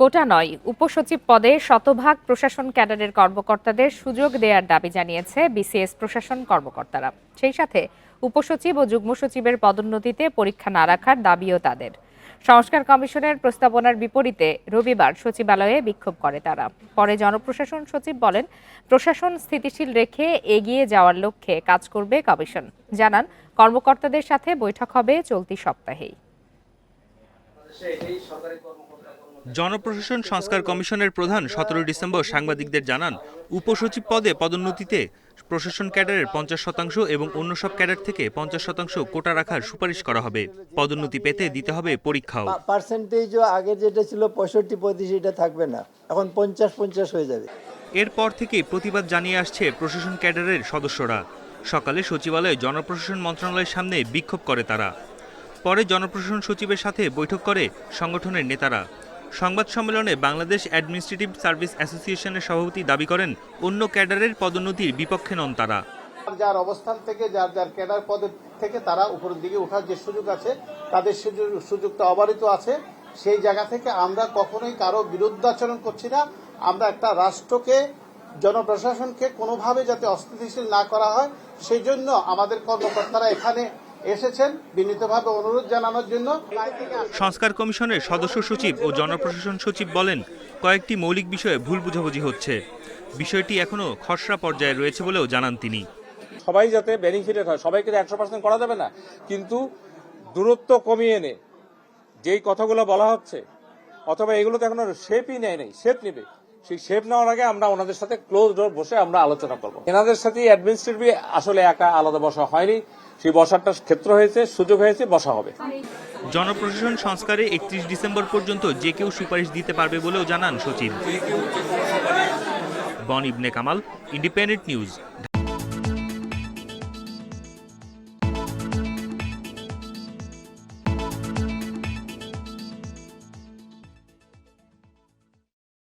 কোটা নয়, উপসচিব পদে শতভাগ প্রশাসন ক্যাডারের কর্মকর্তাদের সুযোগ দেওয়ার দাবি জানিয়েছে বিসিএস প্রশাসন কর্মকর্তারা। সেই সাথে উপসচিব ও যুগ্ম সচিবের পদোন্নতিতে পরীক্ষা না রাখার দাবিও তাদের। সংস্কার কমিশনের প্রস্তাবনার বিপরীতে রবিবার সচিবালয়ে বিক্ষোভ করে তারা। পরে জনপ্রশাসন সচিব বলেন, প্রশাসন স্থিতিশীল রেখে এগিয়ে যাওয়ার লক্ষ্যে কাজ করবে কমিশন। জানান, কর্মকর্তাদের সাথে বৈঠক হবে চলতি সপ্তাহেই। জনপ্রশাসন সংস্কার কমিশনের প্রধান সতেরো ডিসেম্বর সাংবাদিকদের জানান উপসচিব পদে পদোন্নতিতে প্রশাসন ক্যাডারের পঞ্চাশ শতাংশ এবং অন্য সব ক্যাডার থেকে পঞ্চাশ শতাংশ কোটা রাখার সুপারিশ করা হবে। পদোন্নতি পেতে দিতে হবে পরীক্ষাও। পার্সেন্টেজও আগে যেটা ছিল পঁয়ষট্টি পঁয়ত্রিশ এটা থাকবে না। এখন পঞ্চাশ পঞ্চাশ হয়ে যাবে। এরপর থেকে প্রতিবাদ জানিয়ে আসছে প্রশাসন ক্যাডারের সদস্যরা। সকালে সচিবালয়ে জনপ্রশাসন মন্ত্রণালয়ের সামনে বিক্ষোভ করে তারা। পরে জনপ্রশাসন সচিবের সাথে বৈঠক করে সংগঠনের নেতারা। সংবাদ সম্মেলনে বাংলাদেশ অ্যাডমিনিস্ট্রেটিভ সার্ভিস অ্যাসোসিয়েশনের সভাপতি দাবি করেন, অন্য ক্যাডারের পদোন্নতির বিপক্ষে নন তারা। যার অবস্থান থেকে, যার যার ক্যাডার পদের থেকে তারা উপরের দিকে ওঠার যে সুযোগ আছে, তাদের সুযোগ, সুযোগটা অবারিত আছে। সেই জায়গা থেকে আমরা কখনোই কারও বিরুদ্ধাচরণ করছি না। আমরা একটা রাষ্ট্রকে, জনপ্রশাসনকে কোনোভাবে যাতে অস্থিতিশীল না করা হয়, সেই জন্য আমাদের কর্মকর্তারা এখানে এসেছেন বিনীতভাবে অনুরোধ জানানোর জন্য। সংস্কার কমিশনের সদস্য সচিব ও জনপ্রশাসন সচিব বলেন কয়েকটি মৌলিক বিষয়ে ভুল বুঝাবুঝি হচ্ছে। বিষয়টি এখনও খসড়া পর্যায়ে রয়েছে বলেও জানান তিনি। সবাই যাতে বেনিফিটেড হয় সবাইকে তো একশো পার্সেন্ট করা যাবে না। কিন্তু দূরত্ব কমিয়ে এনে যেই কথাগুলো বলা হচ্ছে অথবা এগুলো তো এখনও শেপই নেয় নাই শেপ নেবে। সেই শেপ নেওয়ার আগে আমরা ওনাদের সাথে ক্লোজ ডোর বসে আমরা আলোচনা করব। এনাদের সাথে অ্যাডমিনিস্ট্রেটিভ আসলে একা আলাদা বসা হয়নি। সেই বসারটা ক্ষেত্র হয়েছে, সুযোগ হয়েছে, বসা হবে। জনপ্রশাসন সংস্কারে একত্রিশ ডিসেম্বর পর্যন্ত যে কেউ সুপারিশ দিতে পারবে বলেও জানান সচিব বন ইবনে কামাল, ইন্ডিপেন্ডেন্ট নিউজ